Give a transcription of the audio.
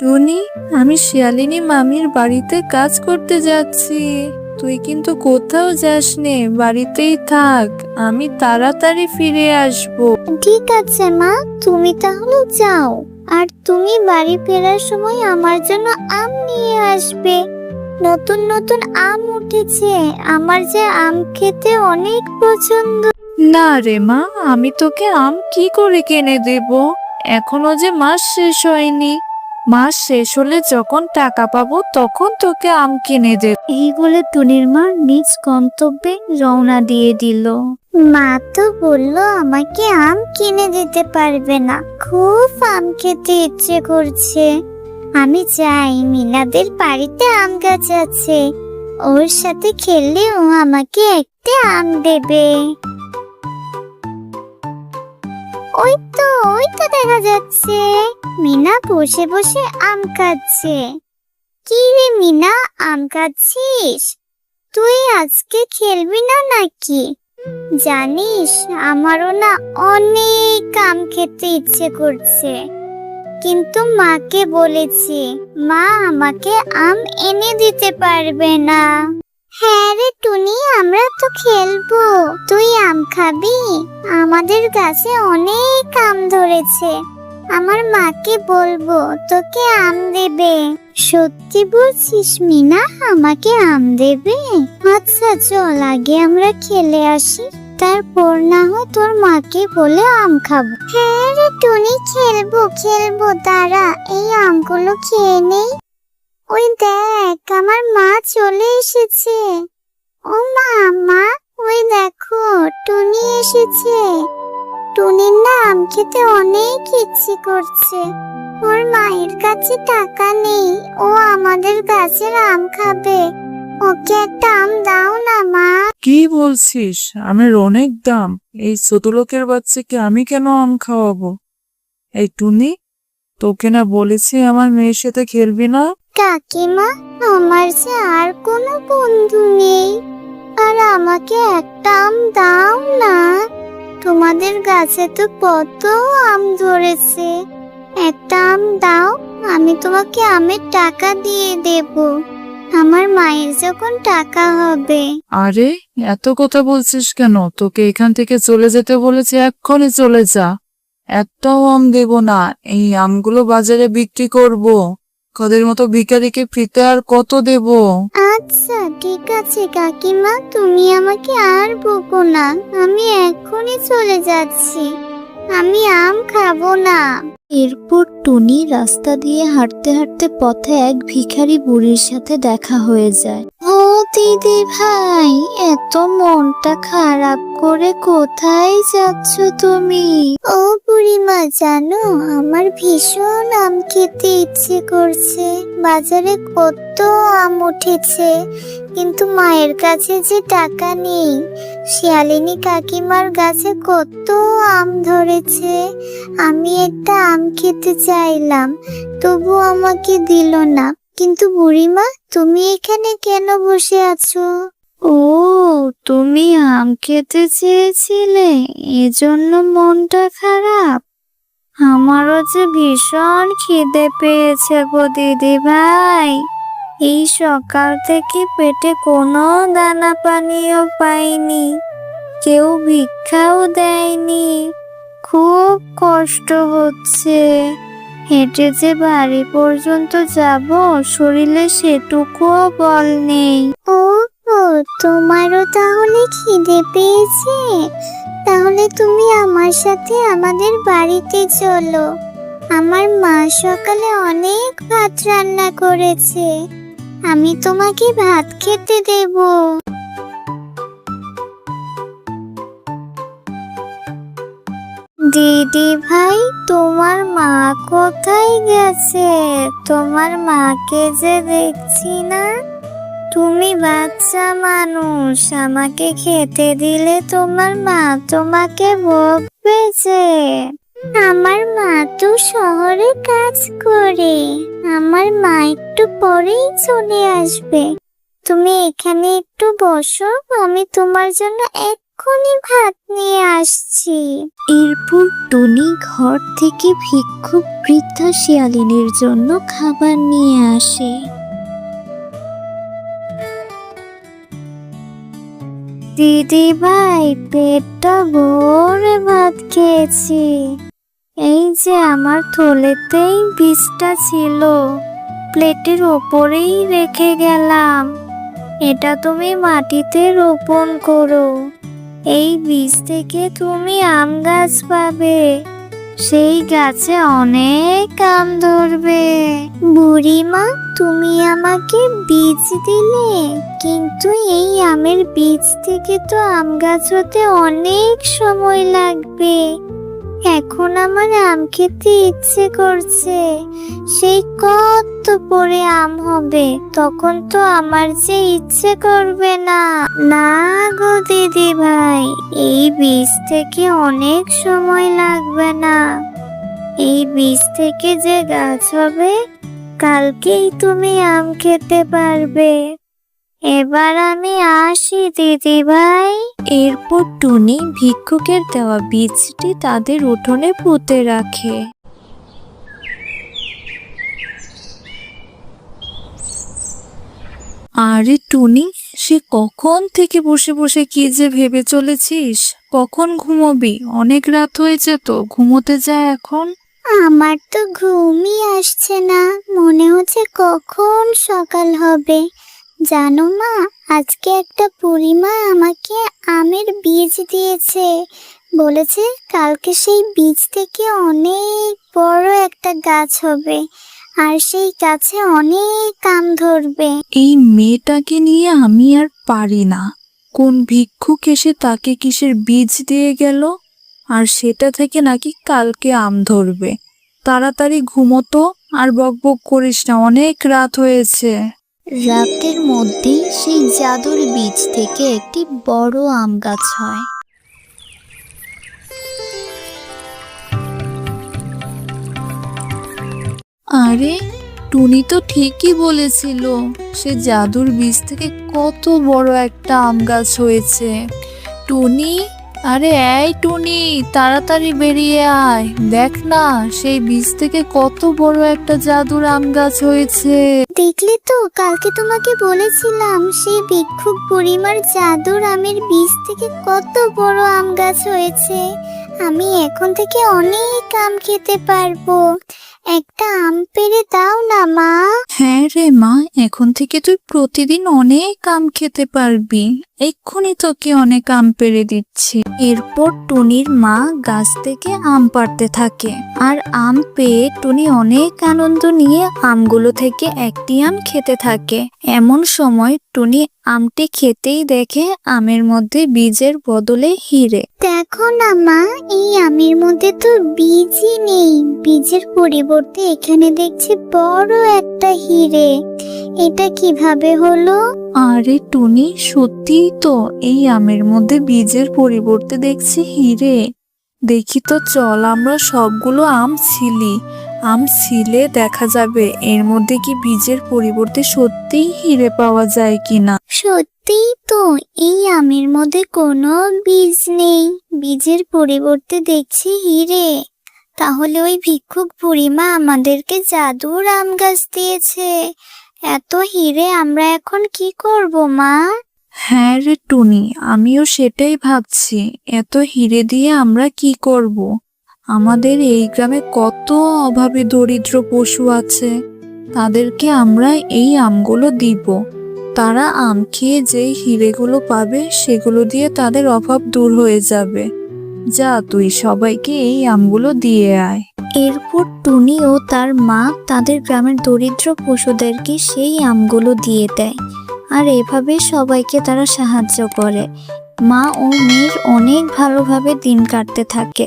টুনি আমি শিয়ালিনী মামির বাড়িতে কাজ করতে যাচ্ছি। তুই কিন্তু কোথাও যাস নে বাড়িতেই থাক আমি তাড়াতাড়ি ফিরে আসব। ঠিক আছে মা তুমি তাহলে যাও। আর তুমি বাড়ি ফেরার সময় আমার জন্য আম নিয়ে আসবে। নতুন নতুন আম উঠেছে আমার যে আম খেতে অনেক পছন্দ। না রে মা আমি তোকে আম কি করে কিনে দেব? এখনও যে মাস শেষ হয়নি। মাস শেষ হলে যখন টাকা পাবো, তখন তোকে আম কিনে দেব। এই বলে টুনির মা নিজ গন্তব্যে রওনা দিয়ে দিল। মা তো বলল, আমাকে আম কিনে দিতে পারবে না। খুব আম খেতে ইচ্ছে করছে। আমি যাই মিনাদের বাড়িতে আম গাছ আছে। ওর সাথে খেললে ও আমাকে একটা আম দেবে। ওই তো দেখা যাচ্ছে। মিনা বসে বসে আম খাচ্ছে কি রে মিনা, আম খাচ্ছিস তুই আজকে খেলবি না নাকি? জানিস, আমারও না অনেক আম খেতে ইচ্ছে করছে। কিন্তু মাকে বলেছি, মা আমাকে আম এনে দিতে পারবে না। হ্যাঁ রে টুনি, আমরা তো খেলব। তুই আম খাবি? আমাদের গাছে অনেক আম ধরেছে। আমার মাকে বলব, তোকে আম দেবে। সত্যি বলছিস মিনা, আমাকে আম দেবে? আচ্ছা চল, আগে আমরা খেলে আসি। তারপর না হয় তোর মাকে বলে আম খাব। হ্যাঁ রে টুনি, খেলব খেলব, দাঁড়া, এই আমগুলো খেয়ে নেই। ওই দেখ, আমার মা চলে এসেছে। ও মা মা, ওই দেখো, টুনি এসেছে। টুনির না আম খেতে অনেক ইচ্ছে করছে। ওর মায়ের কাছে টাকা নেই, ও আমাদের গাছের আম খাবে। ওকে একটা আম দাও না, মা। কি বলছিস? আমের অনেক দাম। এই ছোটলোকের বাচ্চাকে আমি কেন আম খাওয়াবো? এই টুনি, তোকে না বলেছি আমার মেয়ের সাথে খেলবি না? কাকিমা, আমার যে আর কোনো বন্ধু নেই। আর আমাকে একটা আম দাও না। তোমাদের গাছে তো কত আম ধরেছে। একটা আম দাও, আমি তোমাকে আমের টাকা দিয়ে দেব। আমার মায়ের যখন টাকা হবে। আরে, এত কথা বলছিস কেন? তোকে এখান থেকে চলে যেতে বলেছে, এক্ষুনি চলে যা। একটাও আম দেব না, এই আমগুলো বাজারে বিক্রি করব। কদের মতো ভিখারিকে ফ্রিতে আর কত দেব? আচ্ছা ঠিক আছে কাকিমা তুমি আমাকে আর বকো না। আমি এখনই চলে যাচ্ছি। আমি আম খাব না। এরপর টুনি রাস্তা দিয়ে হাঁটতে হাঁটতে পথে এক ভিখারি বুড়ির সাথে দেখা হয়ে যায়। দিদি ভাই, এত মনটা খারাপ করে কোথায় যাচ্ছ তুমি? ও বুড়িমা, জানো, আমার ভীষণ আম খেতে ইচ্ছে করছে। বাজারে কত আম উঠেছে, কিন্তু মায়ের কাছে যে টাকা নেই। শিয়ালিনী কাকিমার গাছে কত আম ধরেছে। আমি একটা আম খেতে চাইলাম, তবু আমাকে দিল না। কিন্তু বুড়িমা, তুমি এখানে কেন বসে আছো? ও, তুমি আম খেতে চেয়েছিলে, এজন্য মনটা খারাপ। আমারও যে ভীষণ খিদে পেয়েছে গো দিদি ভাই। এই সকাল থেকে পেটে কোনো দানা পানিও পাইনি, কেউ ভিক্ষাও দেয়নি। খুব কষ্ট হচ্ছে। হেঁটে যে বাড়ি পর্যন্ত যাব, শরীরে সেটুকুও বল নেই। ও ও, তোমারও তাহলে খিদে পেয়েছে? তাহলে তুমি আমার সাথে আমাদের বাড়িতে চলো। আমার মা সকালে অনেক ভাত রান্না করেছে। আমি তোমাকে ভাত খেতে দেবো। দিদি ভাই, তোমার মা কোথায় গেছে? তোমার মাকে যে দেখছি না। তুমি বাচ্চা মানুষ, আমাকে খেতে দিলে তোমার মা তোমাকে বকবে যে আমার মা তো শহরে কাজ করে। আমার মা একটু পরেই চলে আসবে। তুমি এখানে একটু বসো, আমি তোমার জন্য এক এক্ষুনি ভাত নিয়ে আসছি। এরপর টুনি ঘর থেকে ভিক্ষুক বৃদ্ধা শিয়ালিনীর জন্য খাবার নিয়ে আসে। দিদি ভাই পেটটা ভরে ভাত খেয়েছি। এই যে আমার থলেতেই বীজটা ছিল প্লেটের ওপরেই রেখে গেলাম। এটা তুমি মাটিতে রোপণ করো। এই বীজ থেকে তুমি আম গাছ পাবে। সেই গাছে অনেক আম ধরবে। বুড়িমা, তুমি আমাকে বীজ দিলে, কিন্তু এই আমের বীজ থেকে তো আম গাছ হতে অনেক সময় লাগবে। এখন আমার আম খেতে ইচ্ছে করছে। সেই কত পরে আম হবে, তখন তো আমার যে ইচ্ছে করবে না। না দিদি ভাই, এই বীজ থেকে অনেক সময় লাগবে না। এই বীজ থেকে যে গাছ হবে, কালকেই তুমি আম খেতে পারবে। এবার আমি আসি দিদি ভাই। এরপর টুনি ভিক্ষুকের দেওয়া বীজটি তাদের উঠোনে পুঁতে রাখে। আরে টুনি সে কখন থেকে বসে বসে কি যে ভেবে চলেছিস? কখন ঘুমোবি? অনেক রাত হয়েছে তো ঘুমোতে যায় এখন। আমার তো ঘুমই আসছে না, মনে হচ্ছে কখন সকাল হবে। জানো মা, আজকে একটা বুড়িমা আমাকে আমের বীজ দিয়েছে। বলেছে কালকে সেই বীজ থেকে অনেক বড় একটা গাছ হবে। আর সেই গাছে অনেক আম ধরবে। এই মেয়েটাকে নিয়ে আমি আর পারি না। কোন ভিক্ষুক এসে তাকে কিসের বীজ দিয়ে গেল? আর সেটা থেকে নাকি কালকে আম ধরবে। তাড়াতাড়ি ঘুমোতো আর বকবক করিস না অনেক রাত হয়েছে। রাতের মধ্যেই সেই জাদুর বীজ থেকে একটি বড় আম গাছ হয়। আরে, টুনি তো ঠিকই বলেছিল, সে জাদুর বীজ থেকে কত বড় একটা আম গাছ হয়েছে। টুনি? আরে, এই টুনি, তাড়াতাড়ি বেরিয়ে আয়। দেখ না, সেই বীজ থেকে কত বড় একটা জাদুর আম গাছ হয়েছে। দেখলি তো, কালকে তোমাকে বলেছিলাম, সেই ভিক্ষুক বুড়িমার জাদুর আমের বীজ থেকে কত বড় আম গাছ হয়েছে। আমি এখন থেকে অনেক আম খেতে পারব। একটা আম পেড়ে দাও না, মা। হ্যাঁ রে মা, এখন থেকে তুই প্রতিদিন অনেক আম খেতে পারবি। এক্ষুনি তোকে অনেক আম পেড়ে দিচ্ছি। এরপর টুনির মা গাছ থেকে আম পাড়তে থাকে। আর আম পেয়ে টুনি অনেক আনন্দ নিয়ে আমগুলো থেকে একটি আম খেতে থাকে। এমন সময় টুনি আমটি খেতেই দেখে আমের মধ্যে বীজের বদলে হিরে। দেখো না মা, এই আমের মধ্যে তো বীজই নেই। বীজের পরিবর্তে এখানে দেখছি বড় একটা হিরে। এটা কীভাবে হলো? আরে টুনি, সত্যিই তো এই আমের মধ্যে বীজের পরিবর্তে দেখছি হিরে। দেখি তো চল, আমরা সবগুলো আম ছিলি। আম ছিলে দেখা যাবে, এর মধ্যে কি বীজের পরিবর্তে সত্যিই হিরে পাওয়া যায় কিনা? সত্যিই তো, এই আমের মধ্যে কোনো বীজ নেই। বীজের পরিবর্তে দেখছি হিরে। তাহলে ওই ভিক্ষুক বুড়িমা আমাদেরকে জাদুর আম গাছ দিয়েছে। এত হিরে আমরা এখন কি করব, মা? হ্যাঁ রে টুনি, আমিও সেটাই ভাবছি। এত হিরে দিয়ে আমরা কি করব? আমাদের এই গ্রামে কত অভাবে দরিদ্র পশু আছে। তাদেরকে আমরা এই আমগুলো দিব। তারা আম খেয়ে যেই হিরেগুলো পাবে, সেগুলো দিয়ে তাদের অভাব দূর হয়ে যাবে। যা তুই সবাইকে এই আমগুলো দিয়ে আয়। এরপর টুনি ও তার মা তাদের গ্রামের দরিদ্র পশুদেরকে সেই আমগুলো দিয়ে দেয়। আর এভাবে সবাইকে তারা সাহায্য করে। মা ও মেয়ের অনেক ভালোভাবে দিন কাটতে থাকে।